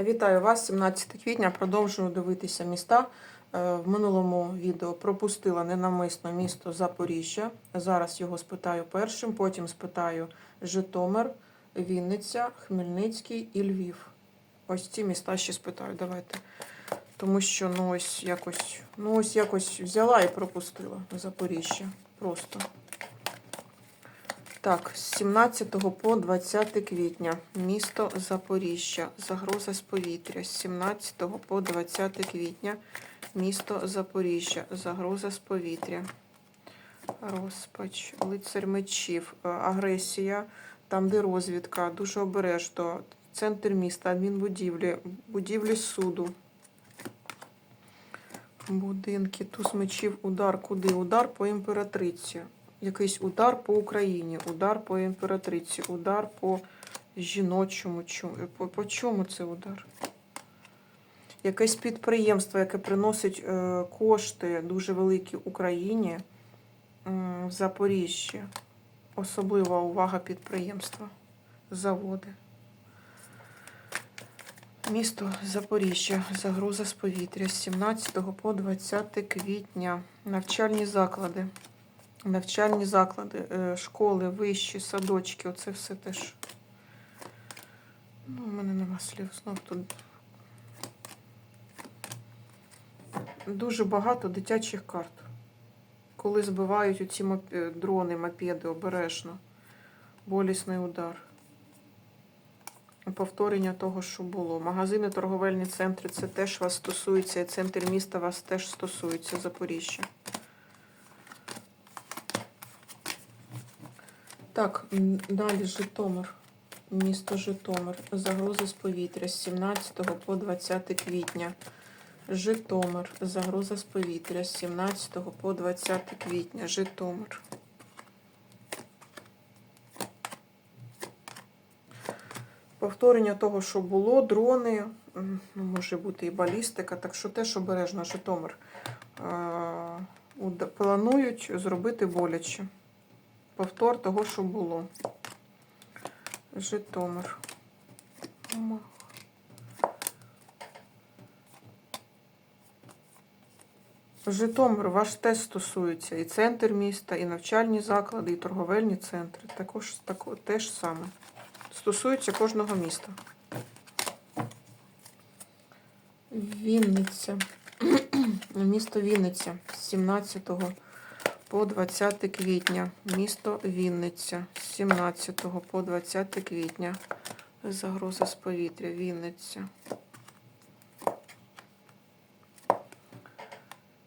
Вітаю вас, 17 квітня. Продовжую дивитися міста. Е, В минулому відео пропустила ненамисно місто Запоріжжя. Зараз його спитаю першим, потім спитаю Житомир, Вінниця, Хмельницький і Львів. Ось ці міста ще спитаю. Давайте. Тому що ну ось якось, ну ось якось взяла і пропустила Запоріжжя. Просто. Так, з 17 по 20 квітня місто Запоріжжя. Загроза з повітря. З 17 по 20 квітня місто Запоріжжя. Загроза з повітря. Розпач, лицар мечів, е, агресія, там, де розвідка, дуже обережно. Центр міста, адмінбудівлі, будівлі суду. Будинки, туз мечів, удар куди? Удар по імператриці. Якийсь удар по Україні, удар по імператриці, удар по жіночому. По, по чому це удар? Якесь підприємство, яке приносить е, кошти дуже великі Україні в Запоріжжі. Особлива увага підприємства, заводи. Місто Запоріжжя. Загроза з повітря з 17 по 20 квітня. Навчальні заклади. Навчальні заклади, е, школи, вищі, садочки. Оце все теж. Ну, у мене нема слів. Знов тут. Дуже багато дитячих карт. Коли збивають оці мопе- дрони, мопеди обережно. Болісний удар. Повторення того, що було. Магазини, торговельні центри це теж вас стосується, і центр міста вас теж стосується Запоріжжя. Так, далі Житомир. Місто Житомир. Загроза з повітря з 17 по 20 квітня. Житомир. Загроза з повітря з 17 по 20 квітня. Житомир. Повторення того, що було, дрони, ну, може бути і балістика, так що теж обережно Житомир. Е, Планують зробити боляче. Повтор того, що було. Житомир. Житомир ваш теж стосується і центр міста, і навчальні заклади, і торговельні центри. Також тако, теж саме. Стосується кожного міста. Вінниця. Місто Вінниця з 17 по 20 квітня. Місто Вінниця з 17 по 20 квітня. Загроза з повітря. Вінниця.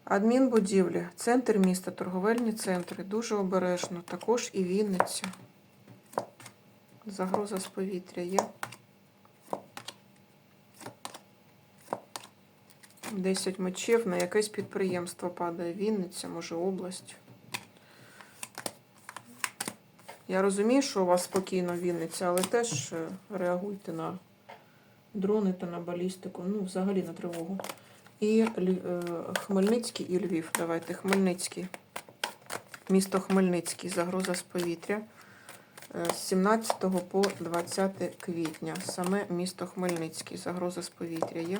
Адмінбудівлі, центр міста, торговельні центри. Дуже обережно. Також і Вінниця. Загроза з повітря є. 10 мечів на якесь підприємство падає. Вінниця, може область. Я розумію, що у вас спокійно Вінниця, але теж е, реагуйте на дрони та на балістику. Ну, взагалі на тривогу. І е, Хмельницький і Львів. Давайте Хмельницький. Місто Хмельницький. Загроза з повітря. Е, З 17 по 20 квітня. Саме місто Хмельницький. Загроза з повітря є.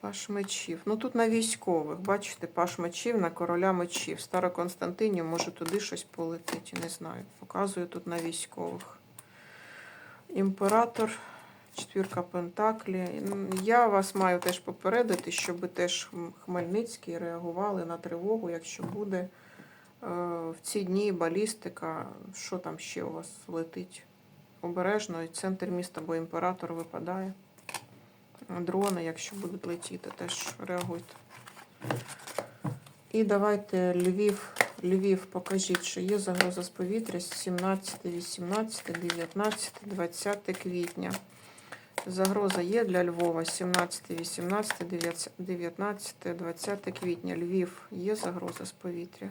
Паш мечів. Ну тут на військових. Бачите, паш мечів на короля мечів. Староконстантинів, може туди щось полетить, не знаю. Показую тут на військових. Імператор, четвірка Пентаклі. Я вас маю теж попередити, щоб теж Хмельницький реагували на тривогу, якщо буде е, в ці дні балістика, що там ще у вас летить. Обережно, і центр міста, бо імператор випадає. Дрони, якщо будуть летіти, теж реагуйте. І давайте Львів. Львів, покажіть, що є загроза з повітря з 17, 18, 19, 20 квітня. Загроза є для Львова 17, 18, 19, 20 квітня. Львів є загроза з повітря.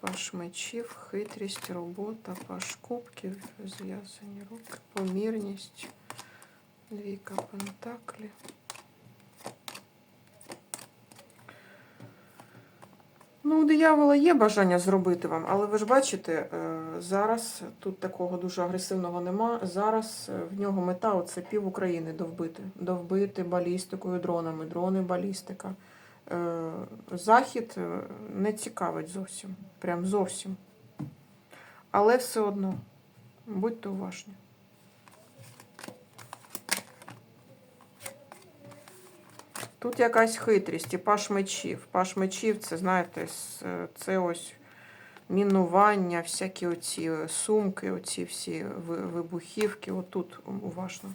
Паш мечів, хитрість, робота, паш кубків, зв'язані руки, помірність, двійка пентаклів. Ну, у диявола є бажання зробити вам, але ви ж бачите, е, зараз тут такого дуже агресивного нема. Зараз е, в нього мета оце пів України довбити. Довбити балістикою, дронами, дрони, балістика. Е, Захід не цікавить зовсім. Прям зовсім. Але все одно будьте уважні. Тут якась хитрість і паш мечів. Паш мечів, це, знаєте, це ось мінування, всякі оці сумки, оці всі вибухівки. Отут уважно.